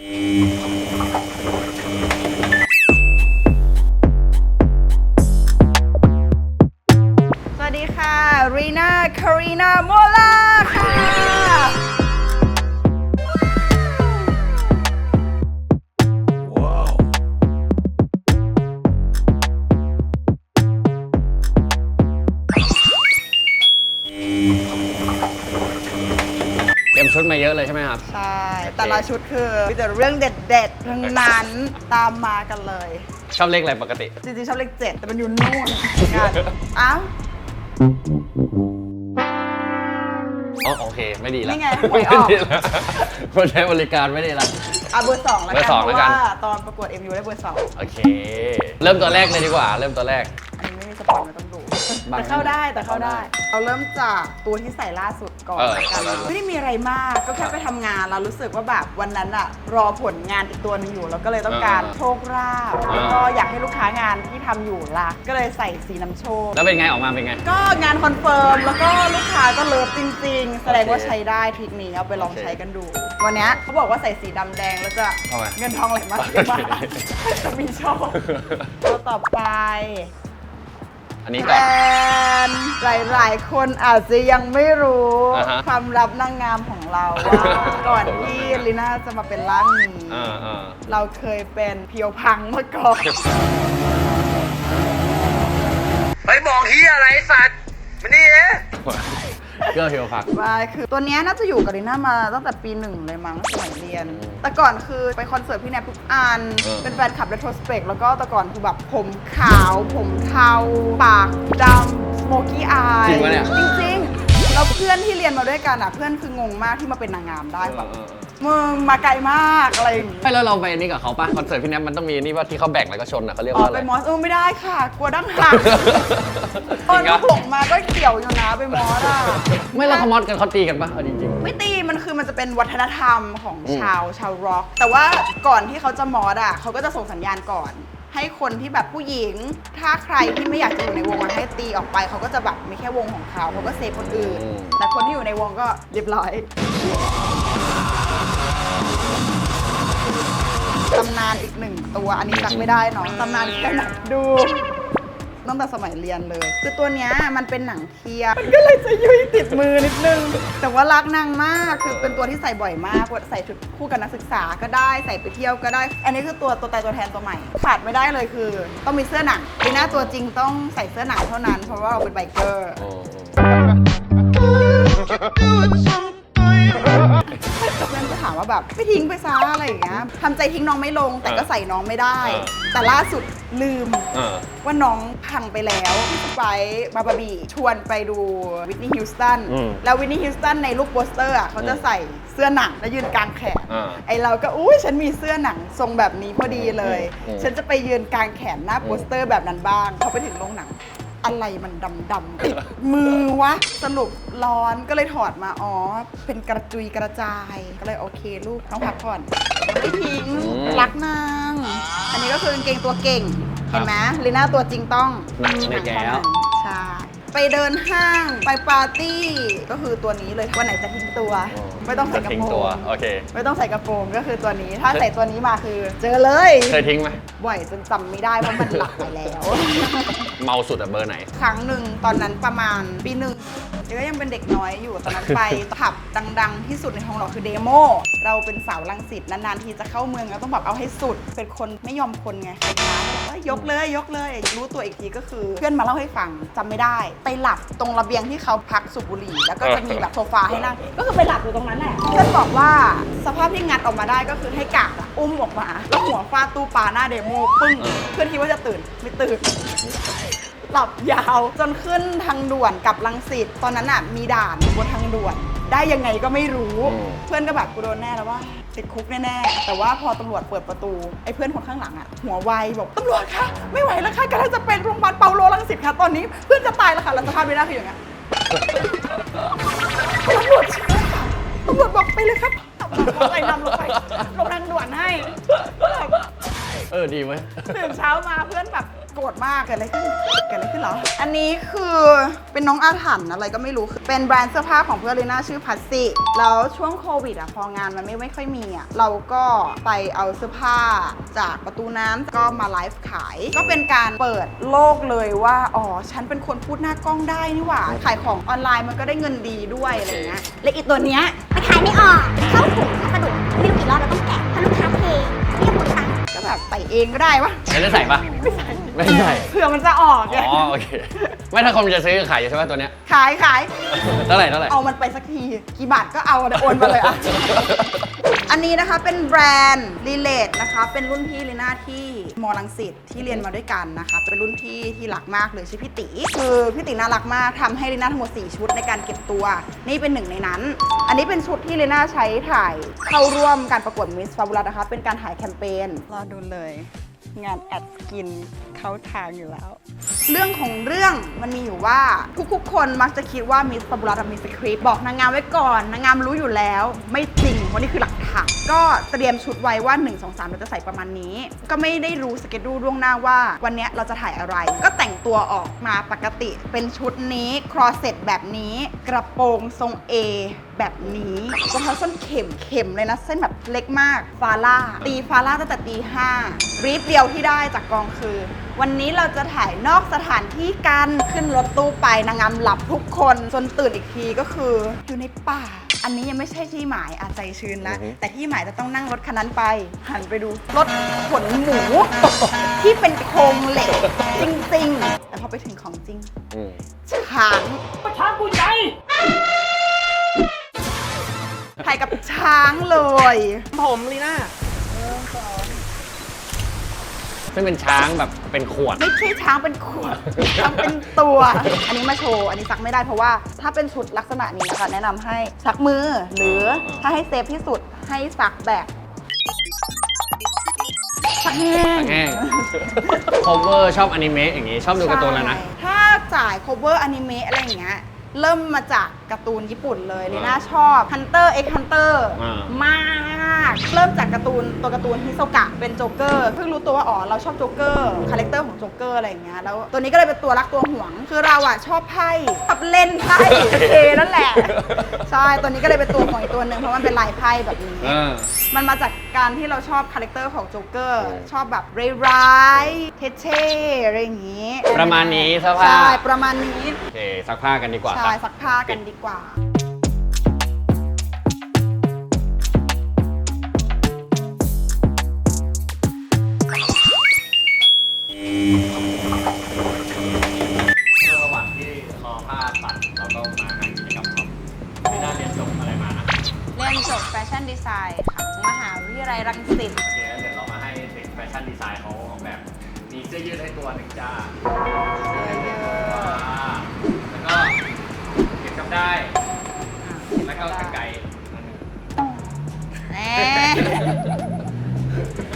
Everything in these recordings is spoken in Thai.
ส ชุดมาเยอะเลยใช่ไหมครับ ใช่ แต่ละชุดคือมีแต่เรื่องเด็ดๆทั้งนั้นตามมากันเลย ชอบเลขอะไรปกติ จริงๆชอบเลขเจ็ดแต่มันอยู่นู่นงานอ้าวอ๋อโอเค ไม่ดีละนี่ไงหวยออก ไม่ดีละคนใช้บริการไม่ดีละอะเบอร์สองแล้วเบอกันร์สองเพแล้วราะกัน ว่าตอนประกวด MU ได้เบอร์สองโอเค เริ่มตัวแรกเลยดีกว่า เริ่มตัวแรก อันนี้ไม่มีสปอนไม่ต้องดู บังแต่เข้าได้แต่เข้าได้เข้าได้ เราเริ่มจากตัวที่ใส่ล่าสุดก่อนเออละกันเอาเลยไม่ได้มีอะไรมากก็แค่ไปทำงานเรารู้สึกว่าแบบวันนั้นอะรอผลงานอีกตัวหนึงอยู่ แล้วก็เลยต้องการเออโชคลาภเออแล้วก็อยากให้ลูกค้างานที่ทำอยู่รักก็เลยใส่สีน้ำโชค แล้วเป็นไงออกมาเป็นไง ก็งานคอนเฟิร์ม แล้วก็ลูกค้าก็เลิฟจริง ๆ แสดงว่าโอเคใช้ได้ทริคนี้เอาไปลองโอเคใช้กันดู วันเนี้ยเขาบอกว่าใส่สีดำแดงแล้วจะทำไม เงินทองไหลมาเทมาจะมีโชคตัวต่อไป อันนี้แฟก่อนนหลาย ๆ คนอาจจะยังไม่รู้อ่าฮะความลับนางงามของเราว่าก่อนที่ลิน่าจะมาเป็นร่างนี้ อ่าอ่า เราเคยเป็นเพียวพังมาก่อน ไปบอกเฮียอะไรไอ้สัตว์มานี่เอ๊ะ เกลือเพียวผักใช่คือตัวเนี้ยน่าจะอยู่กับลิน่ามาตั้งแต่ปีหนึ่งเลยมั้งสมัยเรียนแต่ก่อนคือไปคอนเสิร์ตพี่แนบทุกอัน เออ เป็นแฟนคลับเรโทรสเปกแล้วก็แต่ก่อนคือแบบผมขาว ผมเทา ปากดำสโมกี้อายจริงปะเนี่ย จริงๆแล้วเพื่อนที่เรียนมาด้วยกันอะ เพื่อนคืองงมากที่มาเป็นนางงามได้แบบ เออเออ มึงมาไกลมากอะไรอย่างงี้ไม่แล้วเราไปอันนี้กับเขาปะคอนเสิร์ตพี่แนทมันต้องมีนี่ว่าที่เขาแบ่งแล้วก็ชนอะเขาเรียกอ๋อว่าอะไร ไปมอสเออไม่ได้ค่ะ กลัวดั้งหักตอนจริงก็อะผงมาก็เกี่ยวอยู่นะไปมอสอะไม่แล้วเขามอดกันเขาตีกันปะเอาจริง ไม่ตีมันคือมันจะเป็นวัฒนธรรมของอืม ชาวชาวร็อก แต่ว่าก่อนที่เขาจะมอดอะเขาก็จะส่งสัญญาณก่อน ให้คนที่แบบผู้หญิง ถ้าใครที่ไม่อยากจะอยู่ในวงอะให้ตีออกไป เขาก็จะแบบมีแค่วงของเขาเขาก็เซฟคนอื่นอืมแต่คนที่อยู่ในวงก็เรียบร้อย ตำนานอีกหนึ่งตัว อันนี้จักไม่ได้เนาะตำนานแค่ไหนดูตั้งแต่สมัยเรียนเลย คือตัวเนี้ยมันเป็นหนังเทียมมันก็เลยจะยุยติดมือนิดนึง แต่ว่ารักนางมากคือเป็นตัวที่ใส่บ่อยมากใส่ชุดคู่กับนักศึกษาก็ได้ใส่ไปเที่ยวก็ได้ อันนี้คือตัวตัวตายตัวแทนตัวใหม่ขาดไม่ได้เลยคือ ต้องมีเสื้อหนังปีหน้าตัวจริงต้องใส่เสื้อหนังเท่านั้นเพราะว่าเราเป็นไบเกอร์ ว่าแบบไม่ทิ้งไปซะอะไรอย่างเงี้ยทำใจทิ้งน้องไม่ลง แต่ก็เออใส่น้องไม่ได้ เออ แต่ล่าสุดลืม เออ ว่าน้องพังไปแล้วพี่สไปซ์บาบาบีชวนไปดูวิทนีย์ฮิวสตันอืมแล้ววิทนีย์ฮิวสตันในรูปโปสเตอร์อะเขาจะใส่เสื้อหนังแล้วยืนกลางแขนอ่าไอเราก็อุ้ยฉันมีเสื้อหนังทรงแบบนี้พอดีเลย อืมฉันจะไปยืนกลางแขนหน้าโปสเตอร์แบบนั้นบ้างพอไปถึงโรงหนัง อะไรมันดำๆติดมือวะ สรุปร้อนก็เลยถอดมา อ๋อ เป็นกระจุยกระจาย ก็เลยโอเคลูกต้องพักผ่อนไม่ทิ้งอืมรักนาง อันนี้ก็คือกางเกงตัวเก่งเห็นไหมลีน่าตัวจริงต้องหนังในแก้ว ใช่ไปเดินห้างไปปาร์ตี้ ก็คือตัวนี้เลยวันไหนจะทิ้งตัว ไม่ต้องใส่กระทิ้งโปรตัว ง โอเค ไม่ต้องใส่กระโปรงก็คือตัวนี้ ถ้าใส่ตัวนี้มาคือ เจอเลย เคยทิ้งไหม บ่อยจนจำไม่ได้เพราะมันหลักไปแล้ว เมาสุดอะเบอร์ไหน ครั้งหนึ่งตอนนั้นประมาณปีหนึ่งเดี๋ยวก็ยังเป็นเด็กน้อยอยู่ตอนนั้นไปผับดัง ๆ ที่สุดในทองหล่อคือเดโมเราเป็นสาวลังสิตนานๆทีจะเข้าเมืองก็ต้องแบบเอาให้สุด เป็นคนไม่ยอมคนไงใครท้าก็บอกว่ายกเลยยกเลย รู้ตัวอีกทีก็คือ เพื่อนมาเล่าให้ฟังจำไม่ได้ ไปหลับตรงระเบียงที่เขาพักสูบบุหรี่ แล้วก็จะมีแบบโซฟาให้นั่งก็คือไปหลับอยู่ตรงนั้นแหละเพื่อนบอกว่าสภาพที่งัดออกมาได้ก็คือให้กาดอะอุ้มออกมา แล้วหัวฟาดตู้ปลาหน้าเดโมปึ้ง เพื่อนคิดว่าจะตื่น ไม่ตื่นหลับยาว จนขึ้นทางด่วนกลับลังสิตตอนนั้นอะมีด่านบนทางด่วน ได้ยังไงก็ไม่รู้อืมเพื่อนก็แบบกูโดนแน่แล้วว่าติดคุกแน่ๆ แต่ว่าพอตำรวจเปิดประตูไอ้เพื่อนคนข้างหลังอะหัวไวบอกตำรวจคะไม่ไหวแล้วค่ะกำลังจะเป็นโรงพยาบาลเปาโลลังสิตค่ะตอนนี้เพื่อนจะตายแล้วค่ะแล้วสภาพไม่ได้คืออย่างเงี้ยตำรวจช่วยค่ะตำรวจบอกไปเลยครับ ไปนำลงไปลงทางด่วนให้เออดีเว้ย ตื่นเช้ามาเพื่อนแบบ โกรธมากเกิดอะไรขึ้นเกิดอะไรขึ้นเหรอ อันนี้คือเป็นน้องอาถรรพ์อะไรก็ไม่รู้คือเป็นแบรนด์เสื้อผ้าของเพื่อนลีน่าชื่อพัสซิแล้วช่วงโควิดอะพองานมันไม่ไม่ค่อยมีอะเราก็ไปเอาเสื้อผ้าจากประตูน้ำก็มาไลฟ์ขาย ก็เป็นการเปิดโลกเลยว่าอ๋อฉันเป็นคนพูดหน้ากล้องได้นี่หว่าขายของออนไลน์มันก็ได้เงินดีด้วยอะไรอย่างเงี้ยและอีกตัวเนี้ย มันขายไม่ออก เข้าถุงพัสดุไม่รู้กี่รอบเราต้องแกะถ้าลูกค้าเทเรียกหมดตังค์ก็แบบใส่เองก็ได้วะไม่ได้ใส่ปะ ไม่ใส่ ไม่ใส่เผื่อมันจะออกไงอ๋อโอเค ไม่ถ้าคนจะซื้อขายอยู่ใช่ไหมตัวเนี้ย ขายขาย เท่าไหร่เท่าไหร่ เอามันไปสักที กี่บาทก็เอาเดี๋ยวโอนมาเลยอะ อันนี้นะคะเป็นแบรนด์รีเลทนะคะ เป็นรุ่นพี่ลีน่าที่มอลังสิตที่เรียนมาด้วยกันนะคะ เป็นรุ่นพี่ที่รักมากเลยชื่อพี่ตีคือพี่ตีน่ารักมากทำให้ลีน่าทั้งหมด4ชุดในการเก็บตัว นี่เป็นหนึ่งในนั้น อันนี้เป็นชุดที่ลีน่าใช้ถ่ายเข้าร่วมการประกวดมิสฟาบูลัสนะคะ เป็นการถ่ายแคมเปญรอดูเลย งานแอดสกิน เข้าทางอยู่แล้ว เรื่องของเรื่องมันมีอยู่ว่าทุกๆ คนมักจะคิดว่ามิสปาบูลาทำมีสคริปต์บอกนางงามไว้ก่อน นางงามรู้อยู่แล้ว ไม่จริงเพราะนี่คือหลัก ฐานก็เตรียมชุดไว้ว่า 1 2 3 เราจะใส่ประมาณนี้ ก็ไม่ได้รู้สเกจดูล่วงหน้าว่า วันนี้เราจะถ่ายอะไร ก็แต่งตัวออกมาปกติ เป็นชุดนี้ครอเซ็ตแบบนี้ กระโปรงทรง A แบบนี้รองเท้าส้นเข็มเข็มเลยนะ เส้นแบบเล็กมากฟาร่าตีฟาร่าตั้งแต่ตีห้ารีฟเดียวที่ได้จากกองคือ วันนี้เราจะถ่ายนอกสถานที่กันขึ้นรถตู้ไปนางงามหลับทุกคนจนตื่นอีกทีก็คืออยู่ในป่า อันนี้ยังไม่ใช่ที่หมายอาใจชื้นแล้วอือฮึ แต่ที่หมายจะต้องนั่งรถคันนั้นไป หันไปดูรถขนหมู ที่เป็นโครงเหล็กจริงๆแต่พอไปถึงของจริงอืมช้างช้างกูใหญ่ถ่ายกับช้างเลย ผมลีน่า ซึ่งเป็นช้างแบบเป็นขวด ไม่ใช่ช้างเป็นขวด ช้างเป็นตัว อันนี้มาโชว์ อันนี้ซักไม่ได้เพราะว่าถ้าเป็นชุดลักษณะนี้นะคะแนะนำให้ซักมือ หรือถ้าให้เซฟที่สุดให้ซักแบบซักแห้ง แห้ง cover ชอบอนิเมะอย่างงี้ ชอบดูการ์ตูนแล้วนะ ใช่ถ้าจ่าย cover อนิเมะอะไรอย่างเงี้ย เริ่มมาจาก การ์ตูนญี่ปุ่นเลยลีน่าชอบ Hunter x Hunter อ่ามากเริ่มจากการ์ตูนตัวการ์ตูนฮิโซกะเป็นโจ๊กเกอร์เพิ่งรู้ตัวว่าอ๋อเราชอบโจ๊กเกอร์คาแรคเตอร์ของโจ๊กเกอร์อะไรอย่างเงี้ยแล้วตัวนี้ก็เลยเป็นตัวรักตัวห่วง คือเราอะชอบไพ่ชอบเล่นไพ่เคนั่นแหละใช่ตัวนี้ก็เลยเป็นตัวของอีกตัวหนึ่งเพราะมันเป็นลายไพ่แบบนี้เออมันมาจากการที่เราชอบคาแรคเตอร์ของโจ๊กเกอร์อืมชอบแบบร้ายๆเท่ๆอะไรอย่างงี้ประมาณนี้เสื้อผ้า ใช่ประมาณนี้ โอเคซักผ้ากันดีกว่าใช่ครับซักผ้ากันดีก ได้ แล้วก็กระไก่อันหนึ่งแหม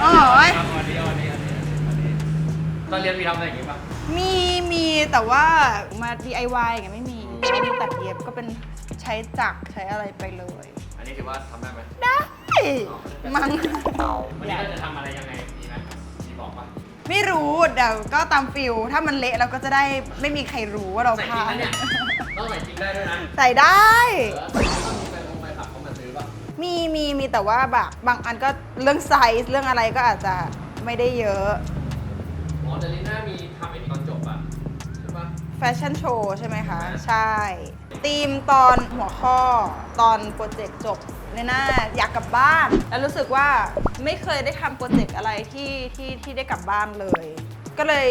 โอ้ยเอาอันนี้เอาอันนี้อันนี้อันนี้ตอนเรียนมีทำอะไรอย่างงี้ปะมีมีแต่ว่ามา DIY ไงไม่มีไม่มีตัดเย็บก็เป็นใช้จักรใช้อะไรไปเลย อันนี้ถือว่าทำได้ไหมได้ มัง วันนี้เราจะทำอะไรยังไงดีไหมมีบอกปะไม่รู้เดี๋ยวก็ตามฟิลถ้ามันเละเราก็จะได้ไม่มีใครรู้ว่าเราใส่พจริลางดนะเนี่ย ต้องใส่จริงได้ด้วยนะใส่ได้ เออต้องมีแฟนคงแฟนคลับเขามาซื้อป่ะมีมีมีแต่ว่าแบบบางอันก็เรื่องไซส์เรื่องอะไรก็อาจจะไม่ได้เยอะอ๋อเดลิน่ามีทำไอ้นี่ตอนจบอะใช่ปะแฟชั่นโชว์ใช่ไหมคะใช่ใช่ธีมตอนหัวข้อตอนโปรเจกต์จบเนี่ยน่าอยากกลับบ้าน แล้วรู้สึกว่าไม่เคยได้ทำโปรเจกต์อะไรที่ที่ที่ได้กลับบ้านเลย ก็เลย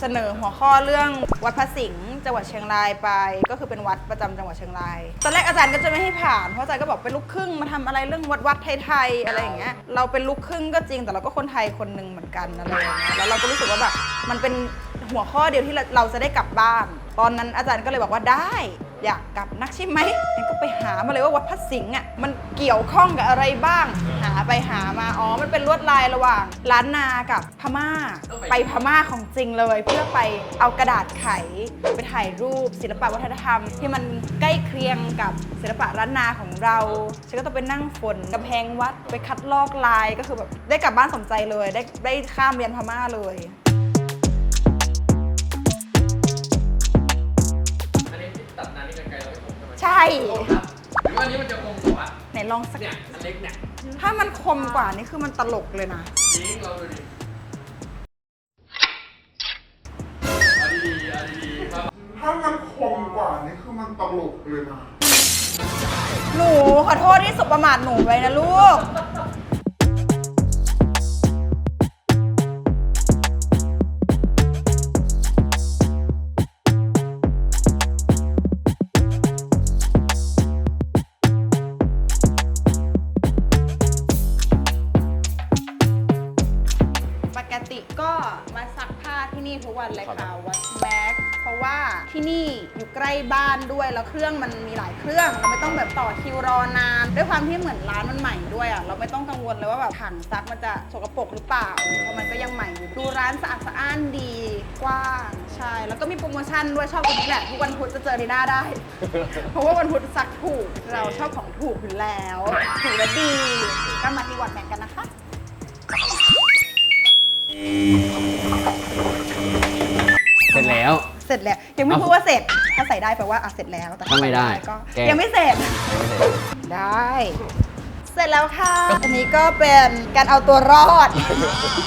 เสนอหัวข้อเรื่องวัดพระสิงห์จังหวัดเชียงรายไป ก็คือเป็นวัดประจำจังหวัดเชียงราย ตอนแรกอาจารย์ก็จะไม่ให้ผ่านเพราะอาจารย์ก็บอกเป็นลูกครึ่งมาทำอะไรเรื่องวัดวัดไทยๆอะไรอย่างเงี้ยเราเป็นลูกครึ่งก็จริงแต่เราก็คนไทยคนหนึ่งเหมือนกันอะไรอย่างเงี้ยแล้วเราก็รู้สึกว่าแบบมันเป็น หัวข้อเดียวที่เราเราจะได้กลับบ้าน ตอนนั้นอาจารย์ก็เลยบอกว่าได้ อยากกลับนักใช่ไหมงั้นก็ไปหามาเลยว่าวัดพระสิงห์อะมันเกี่ยวข้องกับอะไรบ้าง หาไปหามาอ๋อมันเป็นลวดลายระหว่างล้านนากับพม่า ไปพม่าของจริงเลย เพื่อไปเอากระดาษไข ไปถ่ายรูปศิลปะวัฒนธรรม ที่มันใกล้เคียงกับศิลปะล้านนาของเราฉันก็ต้องไปนั่งฝนกำแพงวัดไปคัดลอกลายก็คือแบบได้กลับบ้านสมใจเลย ได้ได้ข้ามเรียนพม่าเลย ใช่ครับหรือว่าอันนี้มันจะคงกว่าไหนลองสัก เนี่ยอันเล็กเนี่ยถ้ามันคมกว่านี่คือมันตลกเลยนะ จริงเราดูดิเอาดีๆเอาดีๆมาถ้ามันคมกว่านี่คือมันตลกเลยนะ หนูขอโทษที่สบประมาทหนูไว้นะลูก กติก็มาซักผ้าที่นี่ทุกวันเลยค่ะวัดแม็กเพราะว่าที่นี่อยู่ใกล้บ้านด้วยแล้วเครื่องมันมีหลายเครื่อง เราไม่ต้องแบบต่อคิวรอนาน ด้วยความที่เหมือนร้านมันใหม่ด้วยอะเราไม่ต้องกังวลเลยว่าแบบถังซักมันจะสกปรกหรือเปล่าเพราะมันก็ยังใหม่อยู่ดูร้านสะอาดสะอ้านดีกว้างใช่แล้วก็มีโปรโมชั่นด้วยชอบตรงนี้แหละทุกวันพุธจะเจอในหน้าได้ เพราะว่าวันพุธซักถูกเราชอบของถูกอยู่แล้วถูกและดีก็มาที่วัดแม็กกันนะคะ เสร็จแล้ว เสร็จแล้ว ยังไม่พูดว่าเสร็จ ถ้าใส่ได้แปลว่าอะเสร็จแล้วแต่ถ้าไม่ได้ก็แก้ยังไม่เสร็จ ได้ เสร็จแล้วค่ะ อันนี้ก็เป็นการเอาตัวรอด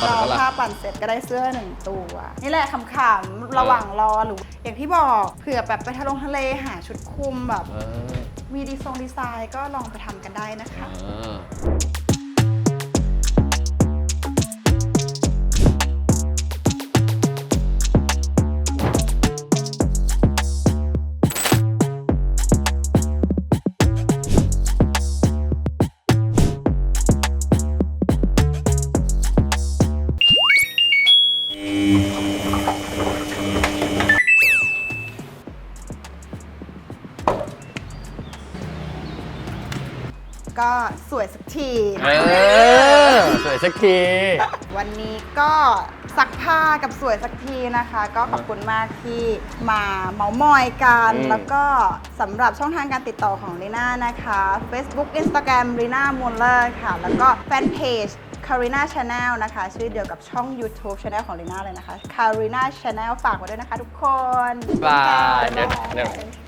เราผ้าปั่นเสร็จก็ได้เสื้อหนึ่งตัว นี่แหละขำๆระหว่างรอหรือ อย่างที่บอกเผื่อแบบไปทะลงทะเลหาชุดคลุมแบบ เออมีดีทรงดีไซน์ก็ลองไปทำกันได้นะคะ เออ สวยสักทีวันนี้ก็ซักผ้ากับสวยสักทีนะคะ ก็ขอบคุณมากที่มาเมาส์มอยกัน อืม แล้วก็สำหรับช่องทางการติดต่อของลีน่านะคะ Facebook Instagram ลีน่ามูลเลอร์ค่ะ แล้วก็แฟนเพจ Carina Channel นะคะ ชื่อเดียวกับช่อง YouTube Channel ของลีน่าเลยนะคะ Carina Channel ฝากไว้ด้วยนะคะทุกคน บายบ๊เดี๋ยวายเดี๋ยวบาย